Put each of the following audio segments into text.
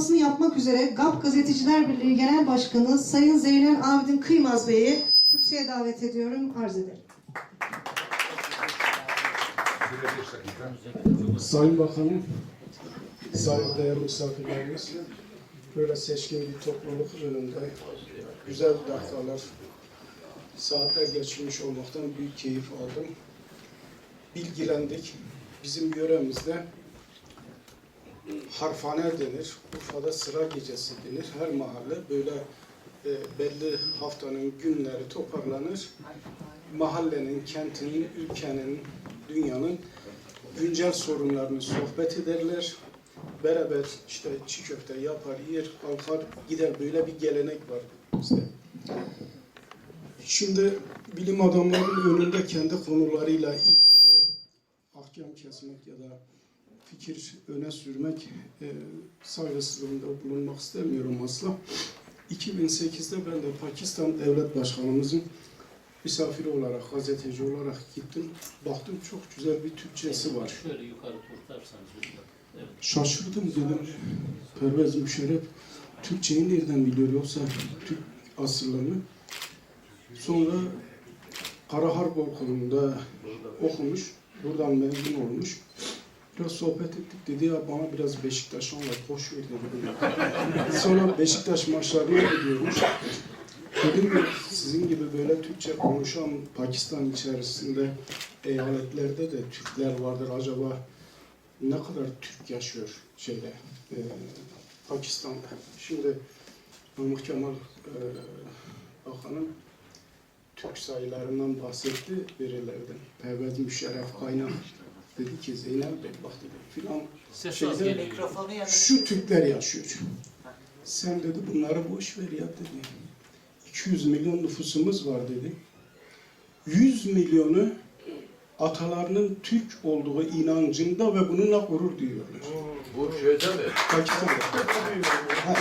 Konuşmasını yapmak üzere GAP Gazeteciler Birliği Genel Başkanı Sayın Zeynel Abidin Kıymaz Bey'i kürsüye davet ediyorum, arz ederim. Sayın Bakanım, sayın değerli misafirlerimiz, böyle seçkin bir topluluk önünde güzel dakikalar, saatler geçirmiş olmaktan büyük keyif aldım. Bilgilendik. Bizim yöremizde harfane denir, Urfa'da sıra gecesi denir. Her mahalle böyle e, belli haftanın günleri toparlanır. Mahallenin, kentinin, ülkenin, dünyanın güncel sorunlarını sohbet ederler. Beraber işte çiğ köfte yapar, yer, kalkar, gider. Böyle bir gelenek var bizde. Şimdi bilim adamlarının önünde kendi konularıyla ilgili ahkam kesmek ya da fikir öne sürmek e, saygısızlığında bulunmak istemiyorum asla. 2008'de ben de Pakistan Devlet Başkanımızın misafiri olarak, gazeteci olarak gittim. Baktım çok güzel bir Türkçesi var. Şöyle yukarı tutarsanız. Evet. Şaşırdım dedim. Pervez Müşerref Türkçeyi nereden biliyor yoksa Türk asıllarını. Sonra Kara Harp Okulu'nda okumuş. Buradan mezun olmuş. Biraz sohbet ettik dedi ya bana biraz Beşiktaş anlat boş ver dedi. Sonra Beşiktaş maçlarına gidiyormuş. Dedim ki sizin gibi böyle Türkçe konuşan Pakistan içerisinde eyaletlerde de Türkler vardır acaba ne kadar Türk yaşıyor şeyde e, Pakistan'da. Şimdi Namık Kemal e, Bakanım Türk sayılarından bahsetti verilerden. Pervez Müşerref Kaynak dedi ki Zeynep Bey bak dedi filan Ses Şeyde- az geliyor. Mikrofonu şu Türkler yaşıyor. Sen dedi bunları boş ver ya dedi. 200 milyon nüfusumuz var dedi. 100 milyonu atalarının Türk olduğu inancında ve bununla gurur duyuyorlar. Bu şeyde mi?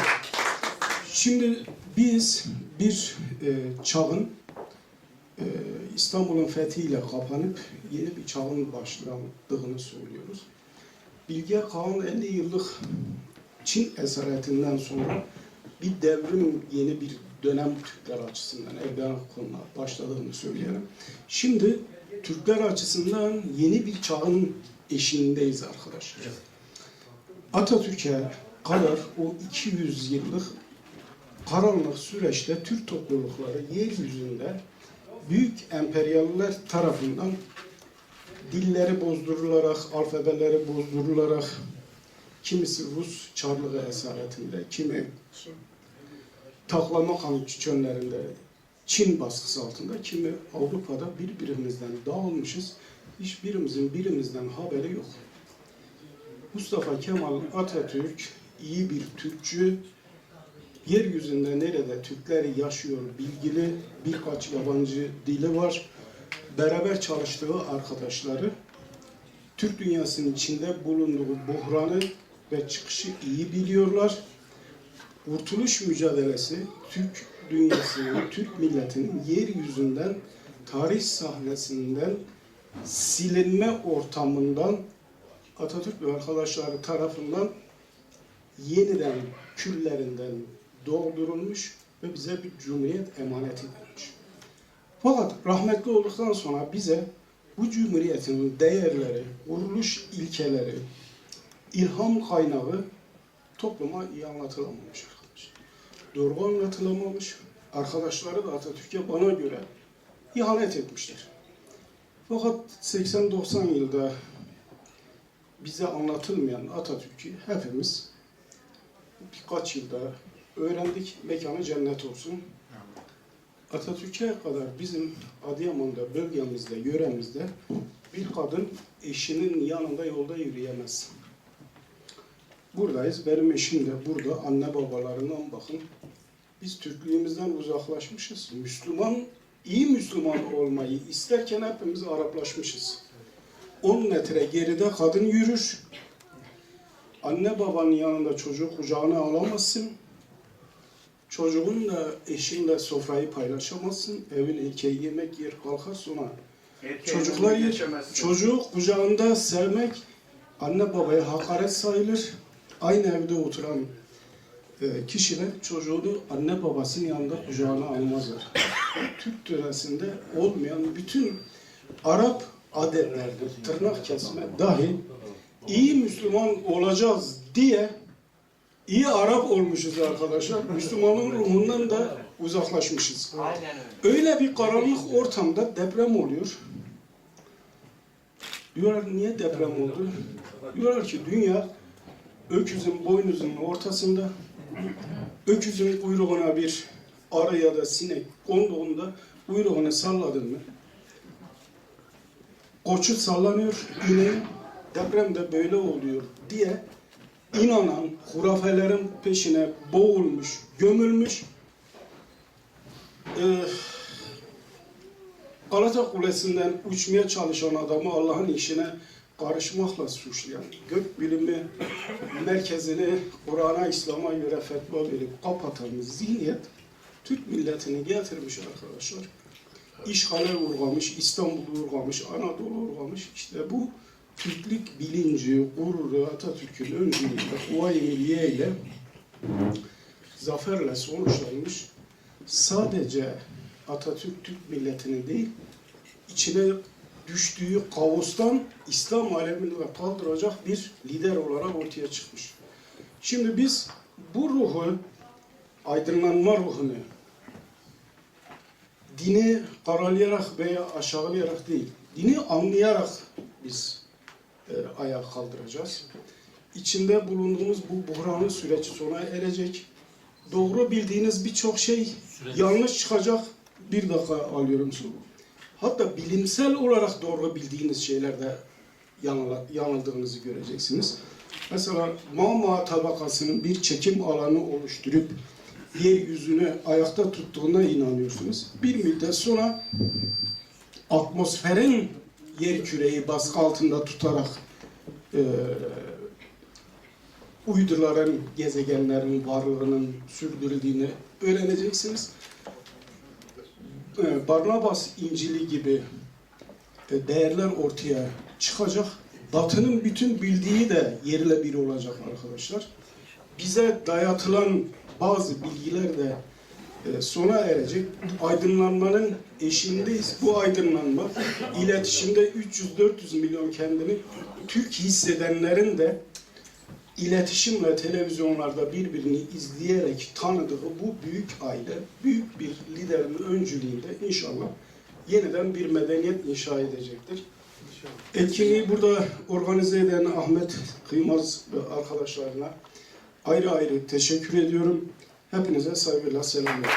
Şimdi biz bir e, çağın İstanbul'un fethiyle kapanıp yeni bir çağın başlandığını söylüyoruz. Bilge Kağan 50 yıllık Çin esaretinden sonra bir devrim, yeni bir dönem Türkler açısından Ergenekon başladığını söyleyelim. Şimdi Türkler açısından yeni bir çağın eşiğindeyiz arkadaşlar. Atatürk'e kadar o 200 yıllık karanlık süreçte Türk toplulukları yeryüzünde büyük emperyaller tarafından dilleri bozdurularak, alfabeleri bozdurularak kimisi Rus Çarlığı esaretinde, kimi taklama kanı çöllerinde Çin baskısı altında, kimi Avrupa'da birbirimizden dağılmışız. Hiçbirimizin birimizden haberi yok. Mustafa Kemal Atatürk iyi bir Türkçü, yeryüzünde nerede Türkler yaşıyor bilgili birkaç yabancı dili var. Beraber çalıştığı arkadaşları Türk dünyasının içinde bulunduğu buhranı ve çıkışı iyi biliyorlar. Kurtuluş mücadelesi Türk dünyasının, Türk milletinin yeryüzünden, tarih sahnesinden silinme ortamından Atatürk ve arkadaşları tarafından yeniden küllerinden doldurulmuş ve bize bir cumhuriyet emanet edilmiş. Fakat rahmetli olduktan sonra bize bu cumhuriyetin değerleri, kuruluş ilkeleri, ilham kaynağı topluma iyi anlatılamamış arkadaşlar. Doğru anlatılamamış. Arkadaşları da Atatürk'e bana göre ihanet etmişler. Fakat 80-90 yılda bize anlatılmayan Atatürk'ü hepimiz birkaç yılda öğrendik. Mekanı cennet olsun. Atatürk'e kadar bizim Adıyaman'da, bölgemizde, yöremizde bir kadın eşinin yanında yolda yürüyemez. Buradayız. Benim eşim de burada. Anne babalarından bakın. Biz Türklüğümüzden uzaklaşmışız. Müslüman, iyi Müslüman olmayı isterken hepimiz Araplaşmışız. 10 metre geride kadın yürür. Anne babanın yanında çocuğu kucağına alamazsın. Çocuğun da eşinle sofrayı paylaşamazsın. Evin erkeği yemek yer kalkar sonra. Çocuklar yer. Çocuğu kucağında sevmek anne babaya hakaret sayılır. aynı evde oturan e, kişiler çocuğunu anne babasının yanında kucağına almazlar. Türk töresinde olmayan bütün Arap adetlerde tırnak kesme dahil iyi Müslüman olacağız diye iyi Arap olmuşuz arkadaşlar. Müslümanın ruhundan da uzaklaşmışız. Öyle bir karanlık ortamda deprem oluyor. Diyorlar niye deprem oldu? Diyorlar ki dünya öküzün boynuzunun ortasında öküzün kuyruğuna bir arı ya da sinek konduğunda kuyruğunu salladın mı? Koçu sallanıyor, ineğin deprem de böyle oluyor diye inanan hurafelerin peşine boğulmuş, gömülmüş Ee, Galata Kulesi'nden uçmaya çalışan adamı Allah'ın işine karışmakla suçlayan, gök bilimi merkezini Kur'an'a, İslam'a göre fetva verip kapatan zihniyet Türk milletini getirmiş arkadaşlar. İşgale uğramış, İstanbul'u uğramış, Anadolu uğramış. İşte bu Türklük bilinci, gururu Atatürk'ün öncülüğünde, Kuvayi Milliye ile zaferle sonuçlanmış. Sadece Atatürk Türk milletini değil, içine düştüğü kaostan İslam alemini de kaldıracak bir lider olarak ortaya çıkmış. Şimdi biz bu ruhu, aydınlanma ruhunu, dini karalayarak veya aşağılayarak değil, dini anlayarak biz e, ayağa kaldıracağız. İçinde bulunduğumuz bu buhranlı süreç sona erecek. Doğru bildiğiniz birçok şey yanlış çıkacak. Bir dakika alıyorum soru. Hatta bilimsel olarak doğru bildiğiniz şeylerde yanıla- yanıldığınızı göreceksiniz. Mesela mama tabakasının bir çekim alanı oluşturup yeryüzünü ayakta tuttuğuna inanıyorsunuz. Bir müddet sonra atmosferin yer küreyi baskı altında tutarak eee uyduların, gezegenlerin varlığının sürdürüldüğünü öğreneceksiniz. Ee, Barnabas İncil'i gibi e, değerler ortaya çıkacak. Batı'nın bütün bildiği de yerle bir olacak arkadaşlar. Bize dayatılan bazı bilgiler de e, sona erecek. Aydınlanmanın eşiğindeyiz. Bu aydınlanma iletişimde 300-400 milyon kendini Türk hissedenlerin de iletişimle televizyonlarda birbirini izleyerek tanıdığı bu büyük aile, büyük bir liderin öncülüğünde inşallah yeniden bir medeniyet inşa edecektir. Etkinliği burada organize eden Ahmet Kıymaz ve arkadaşlarına ayrı ayrı teşekkür ediyorum. Hepinize saygıyla selamlar.